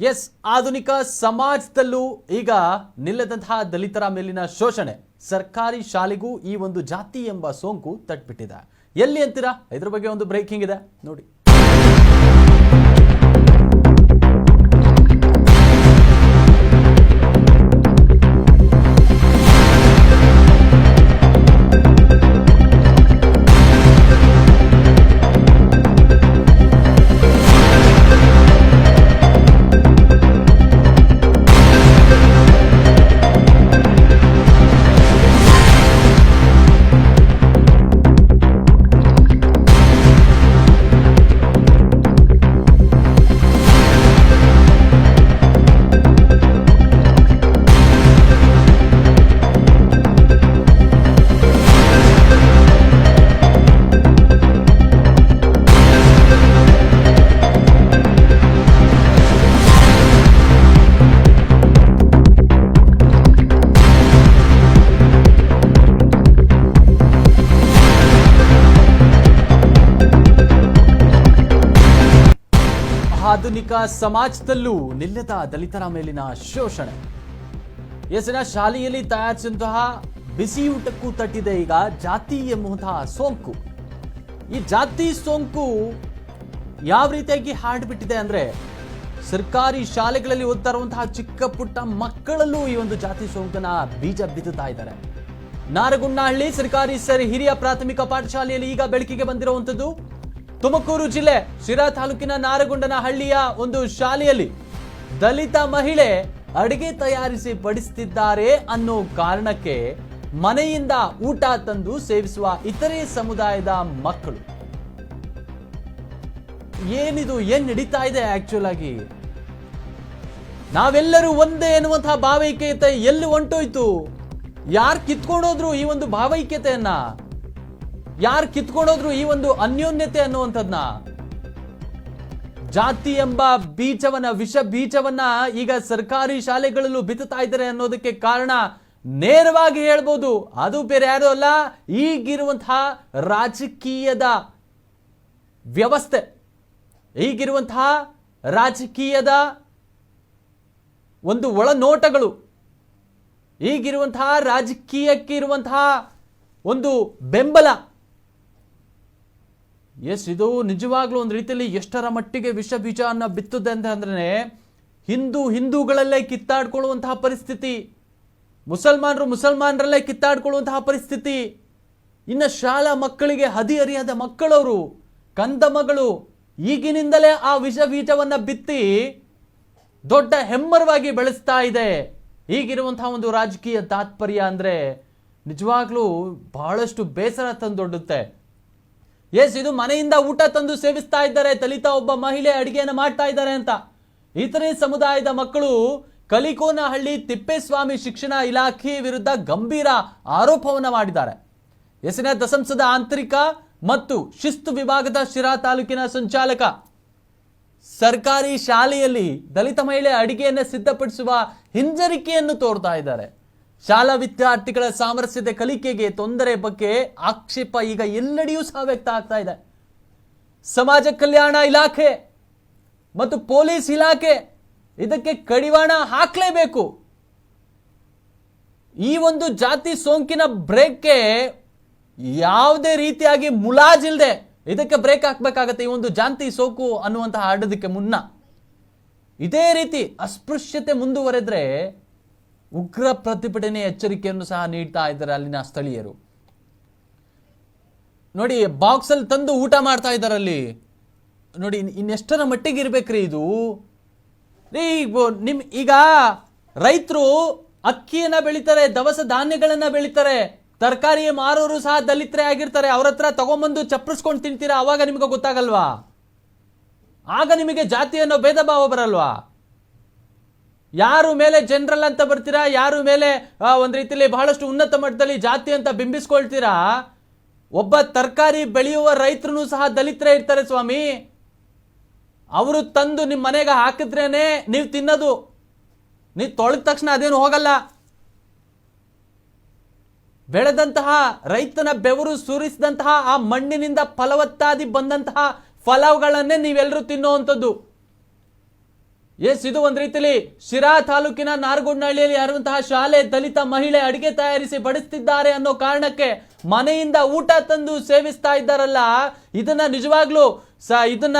S, ಆಧುನಿಕ ಸಮಾಜದಲ್ಲೂ ಈಗ ನಿಲ್ಲದಂತಹ ದಲಿತರ ಮೇಲಿನ ಶೋಷಣೆ. ಸರ್ಕಾರಿ ಶಾಲೆಗೂ ಈ ಒಂದು ಜಾತಿ ಎಂಬ ಸೋಂಕು ತಟ್ಬಿಟ್ಟಿದೆ. ಎಲ್ಲಿ ಅಂತೀರಾ? ಇದ್ರ ಬಗ್ಗೆ ಒಂದು ಬ್ರೇಕಿಂಗ್ ಇದೆ. ನೋಡಿ. ಆಧುನಿಕ ಸಮಾಜದಲ್ಲೂ ನಿಲ್ಲದ ದಲಿತರ ಮೇಲಿನ ಶೋಷಣೆ. ಹೆಸರಿನ ಶಾಲೆಯಲ್ಲಿ ತಯಾರಿಸಿದಂತಹ ಬಿಸಿಯೂಟಕ್ಕೂ ತಟ್ಟಿದೆ ಈಗ ಜಾತಿ ಎಂಬುವಂತಹ ಸೋಂಕು. ಈ ಜಾತಿ ಸೋಂಕು ಯಾವ ರೀತಿಯಾಗಿ ಹಾಡ್ಬಿಟ್ಟಿದೆ ಅಂದ್ರೆ ಸರ್ಕಾರಿ ಶಾಲೆಗಳಲ್ಲಿ ಓದ್ತಾ ಇರುವಂತಹ ಚಿಕ್ಕ ಪುಟ್ಟ ಮಕ್ಕಳಲ್ಲೂ ಈ ಒಂದು ಜಾತಿ ಸೋಂಕನ ಬೀಜ ಬಿತ್ತುತ್ತಾ ಇದ್ದಾರೆ. ನಾರಗುಣ್ಣಹಳ್ಳಿ ಸರ್ಕಾರಿ ಸರ್ ಹಿರಿಯ ಪ್ರಾಥಮಿಕ ಪಾಠಶಾಲೆಯಲ್ಲಿ ಈಗ ಬೆಳಕಿಗೆ ಬಂದಿರುವಂತದ್ದು ತುಮಕೂರು ಜಿಲ್ಲೆ ಶಿರಾ ತಾಲೂಕಿನ ನಾರಗುಂಡನ ಹಳ್ಳಿಯ ಒಂದು ಶಾಲೆಯಲ್ಲಿ ದಲಿತ ಮಹಿಳೆ ಅಡಿಗೆ ತಯಾರಿಸಿ ಬಡಿಸುತ್ತಿದ್ದಾರೆ ಅನ್ನೋ ಕಾರಣಕ್ಕೆ ಮನೆಯಿಂದ ಊಟ ತಂದು ಸೇವಿಸುವ ಇತರೆ ಸಮುದಾಯದ ಮಕ್ಕಳು. ಏನಿದು, ಏನ್ ನಡೀತಾ ಇದೆ ಆಕ್ಚುಲ್ ಆಗಿ? ನಾವೆಲ್ಲರೂ ಒಂದೇ ಎನ್ನುವಂತಹ ಭಾವೈಕ್ಯತೆ ಎಲ್ಲಿ ಹೊಂಟೋಯ್ತು? ಯಾರು ಕಿತ್ಕೊಂಡೋದ್ರು ಈ ಒಂದು ಭಾವೈಕ್ಯತೆಯನ್ನ? ಯಾರು ಕಿತ್ಕೊಂಡೋದ್ರು ಈ ಒಂದು ಅನ್ಯೋನ್ಯತೆ ಅನ್ನುವಂಥದ್ನ? ಜಾತಿ ಎಂಬ ಬೀಜವನ್ನ, ವಿಷ ಬೀಜವನ್ನ ಈಗ ಸರ್ಕಾರಿ ಶಾಲೆಗಳಲ್ಲೂ ಬಿತ್ತುತ್ತಾ ಇದ್ದಾರೆ ಅನ್ನೋದಕ್ಕೆ ಕಾರಣ ನೇರವಾಗಿ ಹೇಳ್ಬೋದು. ಅದು ಬೇರೆ ಯಾರು ಅಲ್ಲ, ಈಗಿರುವಂತಹ ರಾಜಕೀಯದ ವ್ಯವಸ್ಥೆ. ಈಗಿರುವಂತಹ ರಾಜಕೀಯದ ಒಂದು ಒಳನೋಟಗಳು. ಈಗಿರುವಂತಹ ರಾಜಕೀಯಕ್ಕೆ ಇರುವಂತಹ ಒಂದು ಬೆಂಬಲ. ಎಸ್, ಇದು ನಿಜವಾಗ್ಲೂ ಒಂದು ರೀತಿಯಲ್ಲಿ ಎಷ್ಟರ ಮಟ್ಟಿಗೆ ವಿಷ ಬೀಜ ಅನ್ನ ಬಿತ್ತದೆ ಅಂತ ಅಂದ್ರೆ ಹಿಂದೂ ಹಿಂದೂಗಳಲ್ಲೇ ಕಿತ್ತಾಡ್ಕೊಳ್ಳುವಂತಹ ಪರಿಸ್ಥಿತಿ. ಮುಸಲ್ಮಾನರು ಮುಸಲ್ಮಾನರಲ್ಲೇ ಕಿತ್ತಾಡ್ಕೊಳ್ಳುವಂತಹ ಪರಿಸ್ಥಿತಿ. ಇನ್ನು ಶಾಲಾ ಮಕ್ಕಳಿಗೆ ಹದಿಹರಿಯದ ಮಕ್ಕಳವರು ಕಂದ ಮಗಳು ಈಗಿನಿಂದಲೇ ಆ ವಿಷ ಬೀಜವನ್ನ ಬಿತ್ತಿ ದೊಡ್ಡ ಹೆಮ್ಮರವಾಗಿ ಬೆಳೆಸ್ತಾ ಇದೆ. ಈಗಿರುವಂತಹ ಒಂದು ರಾಜಕೀಯ ತಾತ್ಪರ್ಯ ಅಂದ್ರೆ ನಿಜವಾಗ್ಲೂ ಬಹಳಷ್ಟು ಬೇಸರ ತಂದೊಡ್ಡುತ್ತೆ. ಎಸ್ ಇದು ಮನೆಯಿಂದ ಊಟ ತಂದು ಸೇವಿಸ್ತಾ ಇದ್ದಾರೆ. ದಲಿತ ಒಬ್ಬ ಮಹಿಳೆ ಅಡಿಗೆಯನ್ನು ಮಾಡ್ತಾ ಇದ್ದಾರೆ ಅಂತ. ಇತರೆ ಸಮುದಾಯದ ಮಕ್ಕಳು ಕಲಿಕೋನಹಳ್ಳಿ ತಿಪ್ಪೇಸ್ವಾಮಿ ಶಿಕ್ಷಣ ಇಲಾಖೆ ವಿರುದ್ಧ ಗಂಭೀರ ಆರೋಪವನ್ನು ಮಾಡಿದ್ದಾರೆ. ಎಸ್ನ ದಸಂಸದ ಆಂತರಿಕ ಮತ್ತು ಶಿಸ್ತು ವಿಭಾಗದ ಶಿರಾ ತಾಲೂಕಿನ ಸಂಚಾಲಕ. ಸರ್ಕಾರಿ ಶಾಲೆಯಲ್ಲಿ ದಲಿತ ಮಹಿಳೆ ಅಡಿಗೆಯನ್ನು ಸಿದ್ಧಪಡಿಸುವ ಹಿಂಜರಿಕೆಯನ್ನು ತೋರ್ತಾ ಇದ್ದಾರೆ. ಶಾಲಾ ವಿದ್ಯಾರ್ಥಿಗಳ ಸಾಮರಸ್ಯದ ಕಲಿಕೆಗೆ ತೊಂದರೆ ಬಗ್ಗೆ ಆಕ್ಷೇಪ ಈಗ ಎಲ್ಲೆಡೆಯೂ ಸಹ ವ್ಯಕ್ತ ಆಗ್ತಾ ಇದೆ. ಸಮಾಜ ಕಲ್ಯಾಣ ಇಲಾಖೆ ಮತ್ತು ಪೊಲೀಸ್ ಇಲಾಖೆ ಇದಕ್ಕೆ ಕಡಿವಾಣ ಹಾಕಲೇಬೇಕು. ಈ ಒಂದು ಜಾತಿ ಸೋಂಕಿನ ಬ್ರೇಕ್ಗೆ ಯಾವುದೇ ರೀತಿಯಾಗಿ ಮುಲಾಜಿಲ್ಲದೆ ಇದಕ್ಕೆ ಬ್ರೇಕ್ ಹಾಕಬೇಕಾಗತ್ತೆ ಈ ಒಂದು ಜಾತಿ ಸೋಂಕು ಅನ್ನುವಂತಹ ಹಾಡೋದಕ್ಕೆ ಮುನ್ನ. ಇದೇ ರೀತಿ ಅಸ್ಪೃಶ್ಯತೆ ಮುಂದುವರೆದ್ರೆ ಉಗ್ರ ಪ್ರತಿಭಟನೆ ಎಚ್ಚರಿಕೆಯನ್ನು ಸಹ ನೀಡ್ತಾ ಇದ್ದಾರೆ ಅಲ್ಲಿನ ಸ್ಥಳೀಯರು. ನೋಡಿ ಬಾಕ್ಸ್ ಅಲ್ಲಿ ತಂದು ಊಟ ಮಾಡ್ತಾ ಇದ್ದಾರೆ ಅಲ್ಲಿ ನೋಡಿ, ಇನ್- ಇನ್ನೆಷ್ಟರ ಮಟ್ಟಿಗೆ ಇರ್ಬೇಕ್ರಿ ಇದು? ರೀ ನಿಮ್, ಈಗ ರೈತರು ಅಕ್ಕಿಯನ್ನ ಬೆಳಿತಾರೆ, ದವಸ ಧಾನ್ಯಗಳನ್ನ ಬೆಳಿತಾರೆ. ತರಕಾರಿ ಮಾರೋರು ಸಹ ದಲಿತರೇ ಆಗಿರ್ತಾರೆ. ಅವ್ರ ಹತ್ರ ತಗೊಂಬಂದು ಚಪ್ಪರಿಸ್ಕೊಂಡು ತಿಂತೀರಾ? ಅವಾಗ ನಿಮಗೆ ಗೊತ್ತಾಗಲ್ವಾ? ಆಗ ನಿಮಗೆ ಜಾತಿ ಅನ್ನೋ ಭೇದ ಭಾವ ಬರಲ್ವಾ? ಯಾರು ಮೇಲೆ ಜನರಲ್ ಅಂತ ಬರ್ತೀರಾ? ಯಾರು ಮೇಲೆ ಒಂದು ರೀತಿಯಲ್ಲಿ ಬಹಳಷ್ಟು ಉನ್ನತ ಮಟ್ಟದಲ್ಲಿ ಜಾತಿ ಅಂತ ಬಿಂಬಿಸ್ಕೊಳ್ತೀರಾ? ಒಬ್ಬ ತರಕಾರಿ ಬೆಳೆಯುವ ರೈತರು ಸಹ ದಲಿತರೇ ಇರ್ತಾರೆ ಸ್ವಾಮಿ. ಅವರು ತಂದು ನಿಮ್ಮ ಮನೆಗೆ ಹಾಕಿದ್ರೇನೆ ನೀವು ತಿನ್ನೋದು. ನೀವು ತೊಳೆದ ತಕ್ಷಣ ಅದೇನು ಹೋಗಲ್ಲ. ಬೆಳೆದಂತಹ ರೈತನ ಬೆವರು ಸುರಿಸಿದಂತಹ ಆ ಮಣ್ಣಿನಿಂದ ಫಲವತ್ತಾದಿ ಬಂದಂತಹ ಫಲಗಳನ್ನೇ ನೀವೆಲ್ಲರೂ ತಿನ್ನುವಂಥದ್ದು ಎಸ್, ಇದು ಒಂದು ರೀತಿಯಲ್ಲಿ ಶಿರಾ ತಾಲೂಕಿನ ನಾರಗೊಂಡಹಳ್ಳಿಯಲ್ಲಿ ಇರುವಂತಹ ಶಾಲೆ ದಲಿತ ಮಹಿಳೆ ಅಡಿಗೆ ತಯಾರಿಸಿ ಬಡಿಸ್ತಿದ್ದಾರೆ ಅನ್ನೋ ಕಾರಣಕ್ಕೆ ಮನೆಯಿಂದ ಊಟ ತಂದು ಸೇವಿಸ್ತಾ ಇದ್ದಾರಲ್ಲ, ಇದನ್ನ ನಿಜವಾಗ್ಲೂ ಸ, ಇದನ್ನ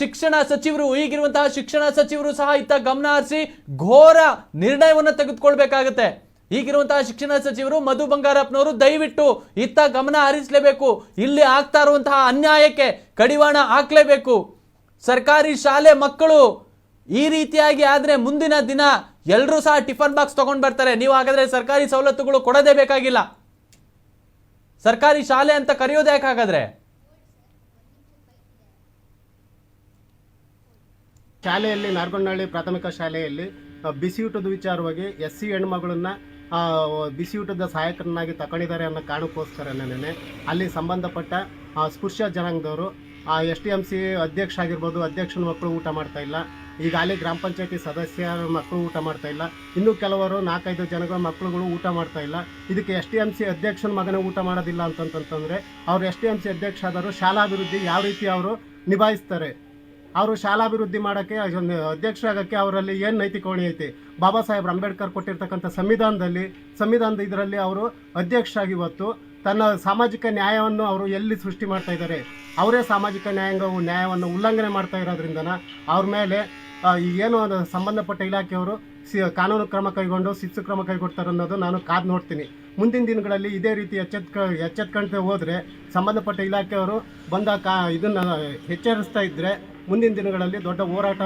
ಶಿಕ್ಷಣ ಸಚಿವರು, ಈಗಿರುವಂತಹ ಶಿಕ್ಷಣ ಸಚಿವರು ಸಹ ಇತ್ತ ಗಮನ ಹರಿಸಿ ಘೋರ ನಿರ್ಣಯವನ್ನು ತೆಗೆದುಕೊಳ್ಬೇಕಾಗತ್ತೆ. ಈಗಿರುವಂತಹ ಶಿಕ್ಷಣ ಸಚಿವರು ಮಧು ಬಂಗಾರಪ್ಪನವರು ದಯವಿಟ್ಟು ಇತ್ತ ಗಮನ ಹರಿಸಲೇಬೇಕು. ಇಲ್ಲಿ ಆಗ್ತಾ ಇರುವಂತಹ ಅನ್ಯಾಯಕ್ಕೆ ಕಡಿವಾಣ ಹಾಕ್ಲೇಬೇಕು. ಸರ್ಕಾರಿ ಶಾಲೆ ಮಕ್ಕಳು ಈ ರೀತಿಯಾಗಿ ಆದರೆ ಮುಂದಿನ ದಿನ ಎಲ್ಲರೂ ಸಹ ಟಿಫನ್ ಬಾಕ್ಸ್ ತೊಗೊಂಡು ಬರ್ತಾರೆ. ನೀವು ಹಾಗಾದರೆ ಸರ್ಕಾರಿ ಸವಲತ್ತುಗಳು ಕೊಡೋದೇ ಬೇಕಾಗಿಲ್ಲ. ಸರ್ಕಾರಿ ಶಾಲೆ ಅಂತ ಕರೆಯೋದೇ ಯಾಕಾಗಾದ್ರೆ ಶಾಲೆಯಲ್ಲಿ ನಾರ್ಗೊಂಡಹಳ್ಳಿ ಪ್ರಾಥಮಿಕ ಶಾಲೆಯಲ್ಲಿ ಬಿಸಿಯೂಟದ ವಿಚಾರವಾಗಿ ಎಸ್ ಸಿ ಹೆಣ್ಮಗಳನ್ನ ಬಿಸಿಯೂಟದ ಸಹಾಯಕರನ್ನಾಗಿ ತಗೊಂಡಿದ್ದಾರೆ ಅನ್ನೋ ಕಾರಣಕ್ಕೋಸ್ಕರ ನೆನೆ ಅಲ್ಲಿ ಸಂಬಂಧಪಟ್ಟ ಸ್ಪೃಶ್ಯ ಜನಾಂಗದವರು ಎಸ್ ಟಿ ಎಂ ಸಿ ಅಧ್ಯಕ್ಷ ಆಗಿರ್ಬೋದು, ಅಧ್ಯಕ್ಷನ ಮಕ್ಕಳು ಊಟ ಮಾಡ್ತಾ ಇಲ್ಲ. ಈಗ ಅಲ್ಲಿ ಗ್ರಾಮ ಪಂಚಾಯತಿ ಸದಸ್ಯರ ಮಕ್ಕಳು ಊಟ ಮಾಡ್ತಾ ಇಲ್ಲ. ಇನ್ನೂ ಕೆಲವರು ನಾಲ್ಕೈದು ಜನಗಳ ಮಕ್ಕಳುಗಳು ಊಟ ಮಾಡ್ತಾ ಇಲ್ಲ. ಇದಕ್ಕೆ ಎಸ್ ಟಿ ಎಂ ಸಿ ಅಧ್ಯಕ್ಷನ ಮಗನೇ ಊಟ ಮಾಡೋದಿಲ್ಲ ಅಂತಂತಂತಂದರೆ ಅವ್ರು ಎಸ್ ಟಿ ಎಂ ಸಿ ಅಧ್ಯಕ್ಷ ಆದರೂ ಶಾಲಾಭಿವೃದ್ಧಿ ಯಾವ ರೀತಿ ಅವರು ನಿಭಾಯಿಸ್ತಾರೆ? ಅವರು ಶಾಲಾಭಿವೃದ್ಧಿ ಮಾಡೋಕ್ಕೆ ಅಧ್ಯಕ್ಷರಾಗಕ್ಕೆ ಅವರಲ್ಲಿ ಏನು ನೈತಿಕವಣಿ ಐತಿ? ಬಾಬಾ ಸಾಹೇಬ್ ಅಂಬೇಡ್ಕರ್ ಕೊಟ್ಟಿರ್ತಕ್ಕಂಥ ಸಂವಿಧಾನದಲ್ಲಿ, ಸಂವಿಧಾನದ ಇದರಲ್ಲಿ ಅವರು ಅಧ್ಯಕ್ಷರಾಗಿ ಇವತ್ತು ತನ್ನ ಸಾಮಾಜಿಕ ನ್ಯಾಯವನ್ನು ಅವರು ಎಲ್ಲಿ ಸೃಷ್ಟಿ ಮಾಡ್ತಾ ಇದ್ದಾರೆ? ಅವರೇ ಸಾಮಾಜಿಕ ನ್ಯಾಯಾಂಗವು ನ್ಯಾಯವನ್ನು ಉಲ್ಲಂಘನೆ ಮಾಡ್ತಾ ಇರೋದ್ರಿಂದನ ಅವ್ರ ಮೇಲೆ ಆ, ಈ ಏನು ಅದು ಸಂಬಂಧಪಟ್ಟ ಇಲಾಖೆಯವರು ಸಿ ಕಾನೂನು ಕ್ರಮ ಕೈಗೊಂಡು ಶಿಸ್ತು ಕ್ರಮ ಕೈಗೊಡ್ತಾರೆ ಅನ್ನೋದು ನಾನು ಕಾದು ನೋಡ್ತೀನಿ. ಮುಂದಿನ ದಿನಗಳಲ್ಲಿ ಇದೇ ರೀತಿ ಎಚ್ಚೆತ್ಕ ಎಚ್ಚೆತ್ಕೊಂತ ಹೋದರೆ ಸಂಬಂಧಪಟ್ಟ ಇಲಾಖೆಯವರು ಬಂದ ಕಾ ಇದನ್ನು ಎಚ್ಚರಿಸ್ತಾ ಇದ್ದರೆ ಮುಂದಿನ ದಿನಗಳಲ್ಲಿ ದೊಡ್ಡ ಹೋರಾಟ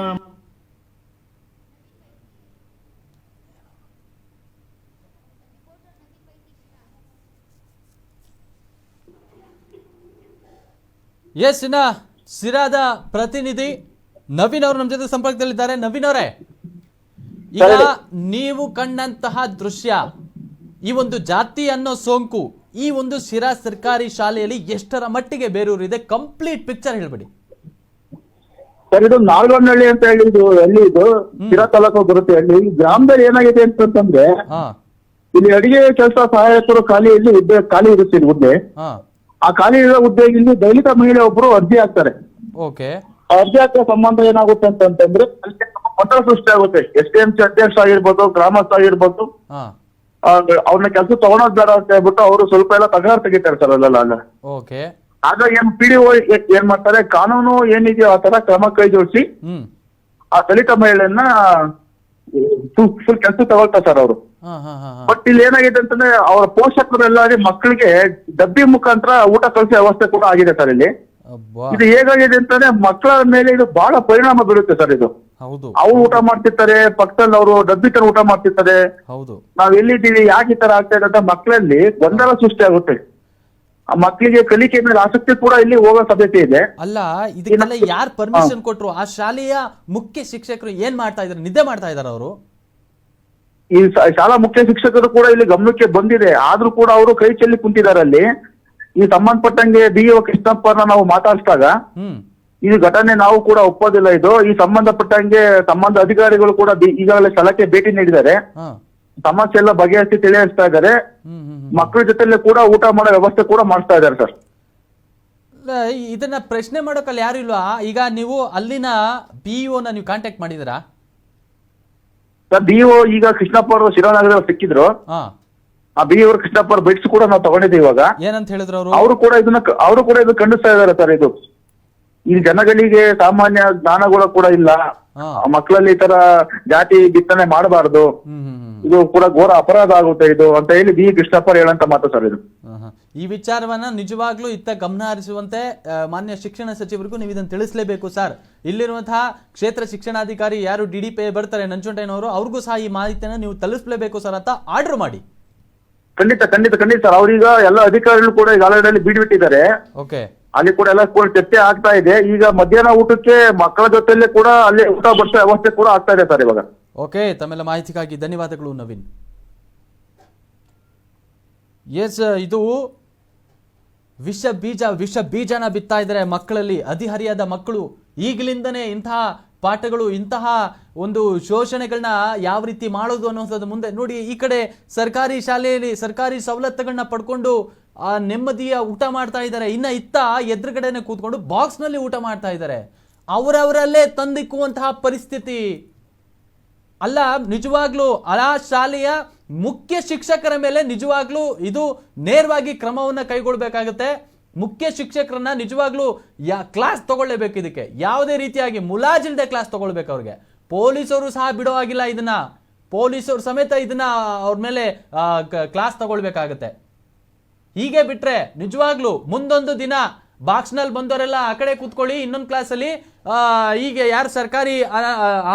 ಎಸ್ ಸಿರಾದ ಪ್ರತಿನಿಧಿ ನವೀನ್ ಅವರು ನಮ್ಮ ಜೊತೆ ಸಂಪರ್ಕದಲ್ಲಿದ್ದಾರೆ. ನವೀನ್ ಅವರೇ ಈಗ ನೀವು ಕಂಡಂತಹ ದೃಶ್ಯ ಈ ಒಂದು ಜಾತಿ ಅನ್ನೋ ಸೋಂಕು ಈ ಒಂದು ಶಿರಾ ಸರ್ಕಾರಿ ಶಾಲೆಯಲ್ಲಿ ಎಷ್ಟರ ಮಟ್ಟಿಗೆ ಬೇರೂರಿದೆ? ಕಂಪ್ಲೀಟ್ ಪಿಕ್ಚರ್ ಹೇಳ್ಬಿಡಿ. ಸರ್ ಇದು ನಾಲ್ವನಹಳ್ಳಿ ಅಂತ ಹೇಳಿ ಇದು ಎಲ್ಲಿ ಇದು ಶಿರಾ ತಾಲೂಕು ಬರುತ್ತೆ ಹಳ್ಳಿ ಗ್ರಾಮದಲ್ಲಿ ಏನಾಗಿದೆ ಅಂತಂದ್ರೆ ಇಲ್ಲಿ ಅಡಿಗೆ ಕೆಲಸ ಸಹಾಯಕರು ಖಾಲಿ ಇಲ್ಲಿ ಹುದ್ದೆ ಖಾಲಿ ಇರುತ್ತೆ ಇಲ್ಲಿ ಹುದ್ದೆ ಆ ಖಾಲಿ ಇರೋ ಹುದ್ದೆಗೆ ಇಲ್ಲಿ ದಲಿತ ಮಹಿಳೆ ಒಬ್ರು ಅರ್ಜಿ ಹಾಕ್ತಾರೆ. ಓಕೆ. ಆ ಅರ್ಜಿ ಹಾಕೋ ಸಂಬಂಧ ಏನಾಗುತ್ತೆ ಅಂತಂದ್ರೆ ಅಲ್ಲಿ ಗೊಂದಲ ಸೃಷ್ಟಿ ಆಗುತ್ತೆ. ಎಸ್ ಡಿ ಎಂ ಸಿ ಅಧ್ಯಕ್ಷ ಆಗಿರ್ಬೋದು ಗ್ರಾಮಸ್ಥ ಆಗಿರ್ಬೋದು. ಅವ್ರನ್ನ ಕೆಲಸ ತಗೊಳೋದ್ ಬೇಡ ಅಂತ ಹೇಳ್ಬಿಟ್ಟು ಅವರು ಸ್ವಲ್ಪ ಎಲ್ಲ ತಕರಾರು ತೆಗಿತಾರೆ ಸರ್ ಅಲ್ಲೆಲ್ಲ ಅಲ್ಲ ಓಕೆ. ಆಗ ಏನ್ ಪಿ ಡಿ ಏನ್ ಮಾಡ್ತಾರೆ ಕಾನೂನು ಏನಿದೆಯೋ ಆ ತರ ಕ್ರಮ ಕೈ ಜೋಡಿಸಿ ಆ ದಲಿತ ಮಹಿಳೆಯನ್ನ ಫುಲ್ ಕೆಲಸ ತಗೊಳ್ತಾರೆ ಸರ್ ಅವರು. ಬಟ್ ಇಲ್ಲಿ ಏನಾಗಿದೆ ಅಂತಂದ್ರೆ ಅವರ ಪೋಷಕರೆಲ್ಲ ಮಕ್ಕಳಿಗೆ ಡಬ್ಬಿ ಮುಖಾಂತರ ಊಟ ಕಳಿಸೋ ವ್ಯವಸ್ಥೆ ಕೂಡ ಆಗಿದೆ ಸರ್ ಇಲ್ಲಿ. ಇದು ಹೇಗಾಗಿದೆ ಅಂತಂದ್ರೆ ಮಕ್ಕಳ ಮೇಲೆ ಇದು ಬಹಳ ಪರಿಣಾಮ ಬೀಳುತ್ತೆ ಸರ್ ಇದು. ಹೌದು. ಅವ್ರು ಊಟ ಮಾಡ್ತಿರ್ತಾರೆ ಪಕ್ಕದಲ್ಲಿ ಅವರು ಡಬ್ಬಿ ತರ ಊಟ ಮಾಡ್ತಿರ್ತಾರೆ. ಹೌದು. ನಾವ್ ಎಲ್ಲಿದ್ದೀವಿ ಯಾಕೆ ಈ ತರ ಆಗ್ತಾ ಇದೆ ಅಂತ ಮಕ್ಕಳಲ್ಲಿ ಗೊಂದಲ ಸೃಷ್ಟಿ ಆಗುತ್ತೆ. ಆ ಮಕ್ಕಳಿಗೆ ಕಲಿಕೆ ಮೇಲೆ ಆಸಕ್ತಿ ಕೂಡ ಇಲ್ಲಿ ಹೋಗೋ ಸಾಧ್ಯತೆ ಇದೆ. ಅಲ್ಲ ಇದಕ್ಕೆಲ್ಲ ಯಾರು ಪರ್ಮಿಷನ್ ಕೊಟ್ರು? ಆ ಶಾಲೆಯ ಮುಖ್ಯ ಶಿಕ್ಷಕರು ಏನ್ ಮಾಡ್ತಾ ಇದಾರೆ ನಿದ್ದೆ ಮಾಡ್ತಾ ಇದಾರೆ ಅವರು? ಈ ಶ- ಶಾಲಾ ಮುಖ್ಯ ಶಿಕ್ಷಕರು ಕೂಡ ಇಲ್ಲಿ ಗಮನಕ್ಕೆ ಬಂದಿದೆ. ಆದ್ರೂ ಕೂಡ ಅವರು ಕೈ ಚೆಲ್ಲಿ ಕುಂತಿದ್ದಾರೆ ಅಲ್ಲಿ. ಈ ಸಂಬಂಧಪಟ್ಟಂಗೆ ಬಿ ಒ ಕೃಷ್ಣಪ್ಪನ ನಾವು ಮಾತಾಡಿಸಿದಾಗ ಈ ಘಟನೆ ನಾವು ಕೂಡ ಒಪ್ಪೋದಿಲ್ಲ ಇದು. ಈ ಸಂಬಂಧಪಟ್ಟಂಗೆ ಸಂಬಂಧ ಅಧಿಕಾರಿಗಳು ಕೂಡ ಈಗಾಗಲೇ ಸ್ಥಳಕ್ಕೆ ಭೇಟಿ ನೀಡಿದ್ದಾರೆ. ಸಮಸ್ಯೆ ಎಲ್ಲ ಬಗೆಹರಿಸಿ ತಿಳಿಯಿಸ್ತಾ ಇದ್ದಾರೆ. ಮಕ್ಕಳ ಜೊತೆಲೆ ಕೂಡ ಊಟ ಮಾಡೋ ವ್ಯವಸ್ಥೆ ಕೂಡ ಮಾಡಿಸ್ತಾ ಇದ್ದಾರೆ ಸರ್. ಇದನ್ನ ಪ್ರಶ್ನೆ ಮಾಡೋಕಲ್ಲಿ ಯಾರು ಇಲ್ವಾ? ಈಗ ನೀವು ಅಲ್ಲಿನ ಪಿ ನ ನೀವು ಕಾಂಟ್ಯಾಕ್ಟ್ ಮಾಡಿದಿರಾ ಸರ್ ಬಿಇಒ ಈಗ ಕೃಷ್ಣಪ್ಪ ಅವರು ಶಿರಾನಗರ ಸಿಕ್ಕಿದ್ರು. ಆ ಬಿ ಅವರು ಕೃಷ್ಣಪ್ಪ ಅವ್ರ ಬಿಟ್ಸ್ ಕೂಡ ನಾವು ತಗೊಂಡಿದ್ದೀವಿ ಇವಾಗ. ಏನಂತ ಹೇಳಿದ್ರು ಅವರು? ಅವರು ಕೂಡ ಇದನ್ನ ಅವರು ಕೂಡ ಇದು ಖಂಡಿಸ್ತಾ ಇದಾರೆ ಸರ್ ಇದು. ಈ ಜನಗಳಿಗೆ ಸಾಮಾನ್ಯ ಜ್ಞಾನಗಳು ಕೂಡ ಇಲ್ಲ. ಮಕ್ಕಳಲ್ಲಿ ಈ ತರ ಜಾತಿ ಬಿತ್ತನೆ ಮಾಡಬಾರ್ದು. ಇದು ಕೂಡ ಘೋರ ಅಪರಾಧ ಆಗುತ್ತೆ ಇದು ಅಂತ ಹೇಳಿ ಬಿ ಕೃಷ್ಣಪ್ಪ ಹೇಳಂತ ಮಾತು ಸರ್ ಇದು. ಈ ವಿಚಾರವನ್ನ ನಿಜವಾಗ್ಲೂ ಇತ್ತ ಗಮನ ಹರಿಸುವಂತೆ ಮಾನ್ಯ ಶಿಕ್ಷಣ ಸಚಿವರಿಗೂ ನೀವು ಇದನ್ನು ತಿಳಿಸಲೇಬೇಕು ಸರ್. ಇಲ್ಲಿರುವಂತಹ ಕ್ಷೇತ್ರ ಶಿಕ್ಷಣಾಧಿಕಾರಿ ಯಾರು ಡಿ ಡಿ ಪಿ ಬರ್ತಾರೆ ನಂಜುಂಡಯ್ಯನವರು ಅವ್ರಿಗೂ ಸಹ ಈ ಮಾಹಿತಿಯನ್ನು ನೀವು ತಲುಪಿಸಲೇಬೇಕು ಸರ್ ಅಂತ ಆರ್ಡರ್ ಮಾಡಿ. ಖಂಡಿತ ಖಂಡಿತ ಖಂಡಿತ ಸರ್. ಅವ್ರೀಗ ಎಲ್ಲ ಅಧಿಕಾರಿಗಳು ಕೂಡ ಈಗ ಆಲ್ರೆಡಿ ಬಿಟ್ಬಿಟ್ಟಿದ್ದಾರೆ ಓಕೆ. ಅಲ್ಲಿ ಕೂಡ ಎಲ್ಲ ಕೂಡ ಚರ್ಚೆ ಆಗ್ತಾ ಇದೆ. ಈಗ ಮಧ್ಯಾಹ್ನ ಊಟಕ್ಕೆ ಮಕ್ಕಳ ಜೊತೆಯಲ್ಲೇ ಕೂಡ ಅಲ್ಲಿ ಊಟ ಬಡಿಸೋ ವ್ಯವಸ್ಥೆ ಕೂಡ ಆಗ್ತಾ ಇದೆ ಸರ್ ಇವಾಗ. ಓಕೆ ತಮ್ಮೆಲ್ಲ ಮಾಹಿತಿಗಾಗಿ ಧನ್ಯವಾದಗಳು ನವೀನ್. ಎಸ್ ಇದು ವಿಷ ಬೀಜ ವಿಷ ಬೀಜನ ಬಿತ್ತಾ ಇದ್ದಾರೆ ಮಕ್ಕಳಲ್ಲಿ ಅಧಿಹರಿಯಾದ ಮಕ್ಕಳು ಈಗಲಿಂದನೇ ಇಂತಹ ಪಾಠಗಳು ಇಂತಹ ಒಂದು ಶೋಷಣೆಗಳನ್ನ ಯಾವ ರೀತಿ ಮಾಡೋದು ಅನ್ನೋದ್ರ ಮುಂದೆ ನೋಡಿ, ಈ ಕಡೆ ಸರ್ಕಾರಿ ಶಾಲೆಯಲ್ಲಿ ಸರ್ಕಾರಿ ಸವಲತ್ತುಗಳನ್ನ ಪಡ್ಕೊಂಡು, ಆ ನೆಮ್ಮದಿಯ ಊಟ ಮಾಡ್ತಾ ಇದ್ದಾರೆ. ಇನ್ನ ಇತ್ತ ಎದುರುಗಡೆನೆ ಕೂತ್ಕೊಂಡು ಬಾಕ್ಸ್ನಲ್ಲಿ ಊಟ ಮಾಡ್ತಾ ಇದ್ದಾರೆ. ಅವರವರಲ್ಲೇ ತಂದಿಕ್ಕುವಂತಹ ಪರಿಸ್ಥಿತಿ. ಅಲ್ಲ, ನಿಜವಾಗ್ಲೂ ಆ ಶಾಲೆಯ ಮುಖ್ಯ ಶಿಕ್ಷಕರ ಮೇಲೆ ನಿಜವಾಗ್ಲೂ ಇದು ನೇರವಾಗಿ ಕ್ರಮವನ್ನ ಕೈಗೊಳ್ಬೇಕಾಗುತ್ತೆ. ಮುಖ್ಯ ಶಿಕ್ಷಕರನ್ನ ನಿಜವಾಗ್ಲೂ ಯಾ ಕ್ಲಾಸ್ ತಗೊಳ್ಳೇಬೇಕು ಇದಕ್ಕೆ. ಯಾವುದೇ ರೀತಿಯಾಗಿ ಮುಲಾಜಿಲ್ದೆ ಕ್ಲಾಸ್ ತಗೊಳ್ಬೇಕು ಅವ್ರಿಗೆ. ಪೊಲೀಸರು ಸಹ ಬಿಡೋ ಆಗಿಲ್ಲ ಇದನ್ನ. ಪೊಲೀಸರು ಸಮೇತ ಇದನ್ನ ಅವ್ರ ಮೇಲೆ ಕ್ಲಾಸ್ ತಗೊಳ್ಬೇಕಾಗತ್ತೆ. ಹೀಗೆ ಬಿಟ್ರೆ ನಿಜವಾಗ್ಲೂ ಮುಂದೊಂದು ದಿನ ಬಾಕ್ಸ್ನಲ್ಲಿ ಬಂದವರೆಲ್ಲ ಆ ಕಡೆ ಕೂತ್ಕೊಳ್ಳಿ, ಇನ್ನೊಂದು ಕ್ಲಾಸಲ್ಲಿ ಹೀಗೆ ಯಾರು ಸರ್ಕಾರಿ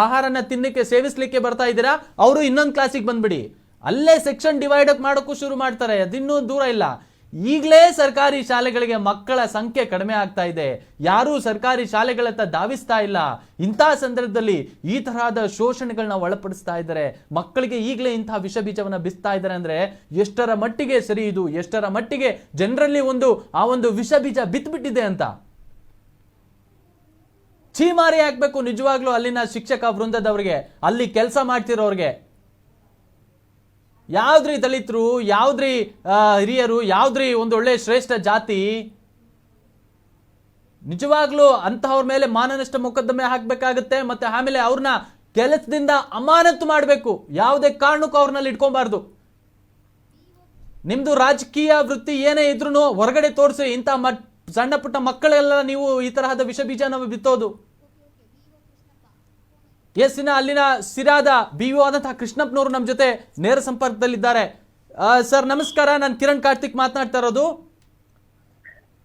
ಆಹಾರನ ತಿನ್ನಕ್ಕೆ ಸೇವಿಸ್ಲಿಕ್ಕೆ ಬರ್ತಾ ಇದ್ದೀರಾ, ಅವರು ಇನ್ನೊಂದು ಕ್ಲಾಸಿಗೆ ಬಂದ್ಬಿಡಿ. ಅಲ್ಲೇ ಸೆಕ್ಷನ್ ಡಿವೈಡ್ ಮಾಡೋಕ್ಕೂ ಶುರು ಮಾಡ್ತಾರೆ. ಅದಿನ್ನೂ ದೂರ ಇಲ್ಲ. ಈಗಲೇ ಸರ್ಕಾರಿ ಶಾಲೆಗಳಿಗೆ ಮಕ್ಕಳ ಸಂಖ್ಯೆ ಕಡಿಮೆ ಆಗ್ತಾ ಇದೆ. ಯಾರೂ ಸರ್ಕಾರಿ ಶಾಲೆಗಳತ್ತ ಧಾವಿಸ್ತಾ ಇಲ್ಲ. ಇಂಥ ಸಂದರ್ಭದಲ್ಲಿ ಈ ತರಹದ ಶೋಷಣೆಗಳನ್ನ ಒಳಪಡಿಸ್ತಾ ಇದ್ದಾರೆ. ಮಕ್ಕಳಿಗೆ ಈಗಲೇ ಇಂತಹ ವಿಷ ಬೀಜವನ್ನ ಬಿಸ್ತಾ ಇದ್ದಾರೆ ಅಂದ್ರೆ ಎಷ್ಟರ ಮಟ್ಟಿಗೆ ಸರಿ ಇದು? ಎಷ್ಟರ ಮಟ್ಟಿಗೆ ಜನರಲ್ಲಿ ಒಂದು, ಆ ಒಂದು ವಿಷ ಬೀಜ ಬಿತ್ಬಿಟ್ಟಿದೆ ಅಂತ? ಛೀಮಾರಿ ಹಾಕ್ಬೇಕು ನಿಜವಾಗ್ಲೂ ಅಲ್ಲಿನ ಶಿಕ್ಷಕ ವೃಂದದವ್ರಿಗೆ. ಅಲ್ಲಿ ಕೆಲಸ ಮಾಡ್ತಿರೋರ್ಗೆ. ಯಾವ್ದ್ರಿ ದಲಿತರು, ಯಾವ್ದ್ರಿ ಹಿರಿಯರು, ಯಾವ್ದ್ರಿ ಒಂದು ಒಳ್ಳೆ ಶ್ರೇಷ್ಠ ಜಾತಿ? ನಿಜವಾಗ್ಲೂ ಅಂತಹವ್ರ ಮೇಲೆ ಮಾನನಷ್ಟ ಮೊಕದ್ದಮೆ ಹಾಕ್ಬೇಕಾಗುತ್ತೆ, ಮತ್ತೆ ಆಮೇಲೆ ಅವ್ರನ್ನ ಕೆಲಸದಿಂದ ಅಮಾನತು ಮಾಡಬೇಕು. ಯಾವುದೇ ಕಾರಣಕ್ಕೂ ಅವ್ರನ್ನಲ್ಲಿ ಇಟ್ಕೊಬಾರ್ದು ನಿಮ್ದು ರಾಜಕೀಯ ವೃತ್ತಿ ಏನೇ ಇದ್ರು ಹೊರಗಡೆ ತೋರಿಸಿ ಇಂಥ ಮಟ್, ಸಣ್ಣ ಪುಟ್ಟ ಮಕ್ಕಳೆಲ್ಲ ನೀವು ಈ ತರಹದ ವಿಷ ನಾವು ಬಿತ್ತೋದು. ಎಸ್ ಇನ್ನ ಅಲ್ಲಿನ ಸಿರಾದ ಬಿ ಆದಂತಹ ಕೃಷ್ಣಪ್ಪನವರು ನಮ್ಮ ಜೊತೆ ನೇರ ಸಂಪರ್ಕದಲ್ಲಿದ್ದಾರೆ. ಸರ್ ನಮಸ್ಕಾರ. ನಾನು ಕಿರಣ್ ಕಾರ್ತಿಕ್ ಮಾತನಾಡ್ತಾ ಇರೋದು.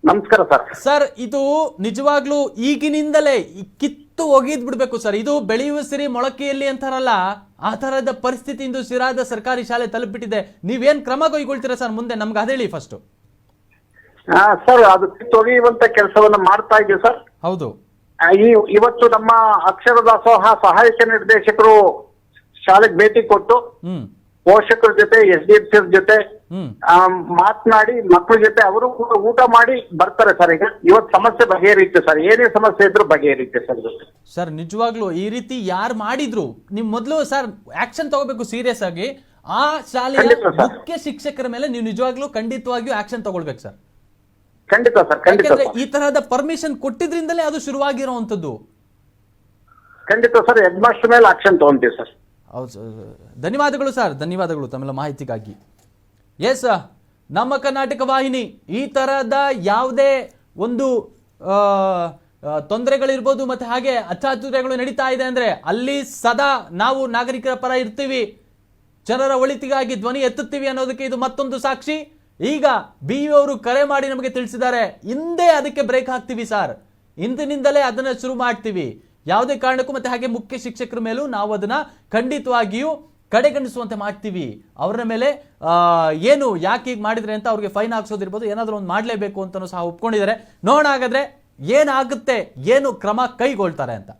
ನಮಸ್ಕಾರ ಸರ್. ಸರ್ ಇದು ನಿಜವಾಗ್ಲೂ ಈಗಿನಿಂದಲೇ ಕಿತ್ತು ಒಗೆದ್ ಬಿಡ್ಬೇಕು ಸರ್. ಇದು ಬೆಳೆಯುವ ಸಿರಿ ಮೊಳಕೆಯಲ್ಲಿ ಅಂತಾರಲ್ಲ ಆ ತರದ ಪರಿಸ್ಥಿತಿ ಇಂದು ಸಿರಾದ ಸರ್ಕಾರಿ ಶಾಲೆ ತಲುಪಿಟ್ಟಿದೆ ನೀವೇನ್ ಕ್ರಮ ಕೈಗೊಳ್ತೀರಾ ಸರ್ ಮುಂದೆ? ನಮ್ಗೆ ಅದೇಳಿ ಫಸ್ಟ್ ಸರ್ ಅದು ತೊಳೆಯುವಂತ ಕೆಲಸವನ್ನ ಮಾಡ್ತಾ ಇದ್ದೀವಿ ಸರ್. ಹೌದು. ಈ ಇವತ್ತು ನಮ್ಮ ಅಕ್ಷರ ದಾಸೋಹ ಸಹಾಯಕ ನಿರ್ದೇಶಕರು ಶಾಲೆಗೆ ಭೇಟಿ ಕೊಟ್ಟು ಹ್ಮ್. ಪೋಷಕರ ಜೊತೆ ಎಸ್ ಡಿ ಎಫ್ ಸಿ ಜೊತೆ ಮಾತನಾಡಿ ಮಕ್ಕಳ ಜೊತೆ ಅವರು ಕೂಡ ಊಟ ಮಾಡಿ ಬರ್ತಾರೆ ಸರ್. ಈಗ ಇವತ್ತು ಸಮಸ್ಯೆ ಬಗೆಹರಿಯುತ್ತೆ ಸರ್. ಏನೇ ಸಮಸ್ಯೆ ಇದ್ರೂ ಬಗೆಹರಿಯುತ್ತೆ ಸರ್ ಸರ್ ನಿಜವಾಗ್ಲೂ ಈ ರೀತಿ ಯಾರು ಮಾಡಿದ್ರು ನಿಮ್ ಮೊದಲು ಸರ್ ಆಕ್ಷನ್ ತಗೋಬೇಕು ಸೀರಿಯಸ್ ಆಗಿ ಆ ಶಾಲೆಯ ಮುಖ್ಯ ಶಿಕ್ಷಕರ ಮೇಲೆ ನೀವು ನಿಜವಾಗ್ಲೂ ಖಂಡಿತವಾಗಿಯೂ ಆಕ್ಷನ್ ತಗೊಳ್ಬೇಕು ಸರ್. ಖಂಡಿತ ಸರ್ ಖಂಡಿತ ಯಾಕಂದ್ರೆ ಈ ತರಹದ ಪರ್ಮಿಷನ್ ಕೊಟ್ಟಿದ್ರಿಂದಲೇ ಅದು ಶುರುವಾಗಿರುವಂತದ್ದು ಖಂಡಿತ ಸರ್ ಹೆಡ್ ಮಾಸ್ಟರ್ ಮೇಲೆ ಆಕ್ಷನ್ ತಗೊಂತೀವಿ ಸರ್. ಹೌದು ಸರ್. ಧನ್ಯವಾದಗಳು ಸರ್ ಧನ್ಯವಾದಗಳು ತಮ್ಮೆಲ್ಲ ಮಾಹಿತಿಗಾಗಿ. ಎಸ್ ನಮ್ಮ ಕರ್ನಾಟಕ ವಾಹಿನಿ ಈ ತರಹದ ಯಾವುದೇ ಒಂದು ಆ, ಆ, ತೊಂದರೆಗಳಿರ್ಬೋದು ಮತ್ತೆ ಹಾಗೆ ಅಚಾತುರ್ಯಗಳು ನಡೀತಾ ಇದೆ ಅಂದ್ರೆ ಅಲ್ಲಿ ಸದಾ ನಾವು ನಾಗರಿಕರ ಪರ ಇರ್ತೀವಿ. ಜನರ ಒಳಿತಿಗಾಗಿ ಧ್ವನಿ ಎತ್ತುತ್ತೀವಿ ಅನ್ನೋದಕ್ಕೆ ಇದು ಮತ್ತೊಂದು ಸಾಕ್ಷಿ. ಈಗ ಬಿ ಅವರು ಕರೆ ಮಾಡಿ ನಮಗೆ ತಿಳಿಸಿದ್ದಾರೆ, ಹಿಂದೆ ಅದಕ್ಕೆ ಬ್ರೇಕ್ ಹಾಕ್ತೀವಿ ಸರ್ ಇಂದಿನಿಂದಲೇ ಅದನ್ನ ಶುರು ಮಾಡ್ತೀವಿ. ಯಾವುದೇ ಕಾರಣಕ್ಕೂ ಮತ್ತೆ ಹಾಗೆ ಮುಖ್ಯ ಶಿಕ್ಷಕರ ಮೇಲೂ ನಾವು ಅದನ್ನ ಖಂಡಿತವಾಗಿಯೂ ಕಡೆಗಣಿಸುವಂತೆ ಮಾಡ್ತೀವಿ. ಅವರ ಮೇಲೆ ಏನು, ಯಾಕೆ ಈಗ ಮಾಡಿದ್ರೆ ಅಂತ ಅವ್ರಿಗೆ ಫೈನ್ ಹಾಕ್ಸೋದಿರ್ಬೋದು ಏನಾದರೂ ಒಂದು ಮಾಡಲೇಬೇಕು ಅಂತಲೂ ಸಹ ಒಪ್ಕೊಂಡಿದ್ದಾರೆ. ನೋಡೋಣ ಹಾಗಾದ್ರೆ ಏನಾಗುತ್ತೆ, ಏನು ಕ್ರಮ ಕೈಗೊಳ್ತಾರೆ ಅಂತ.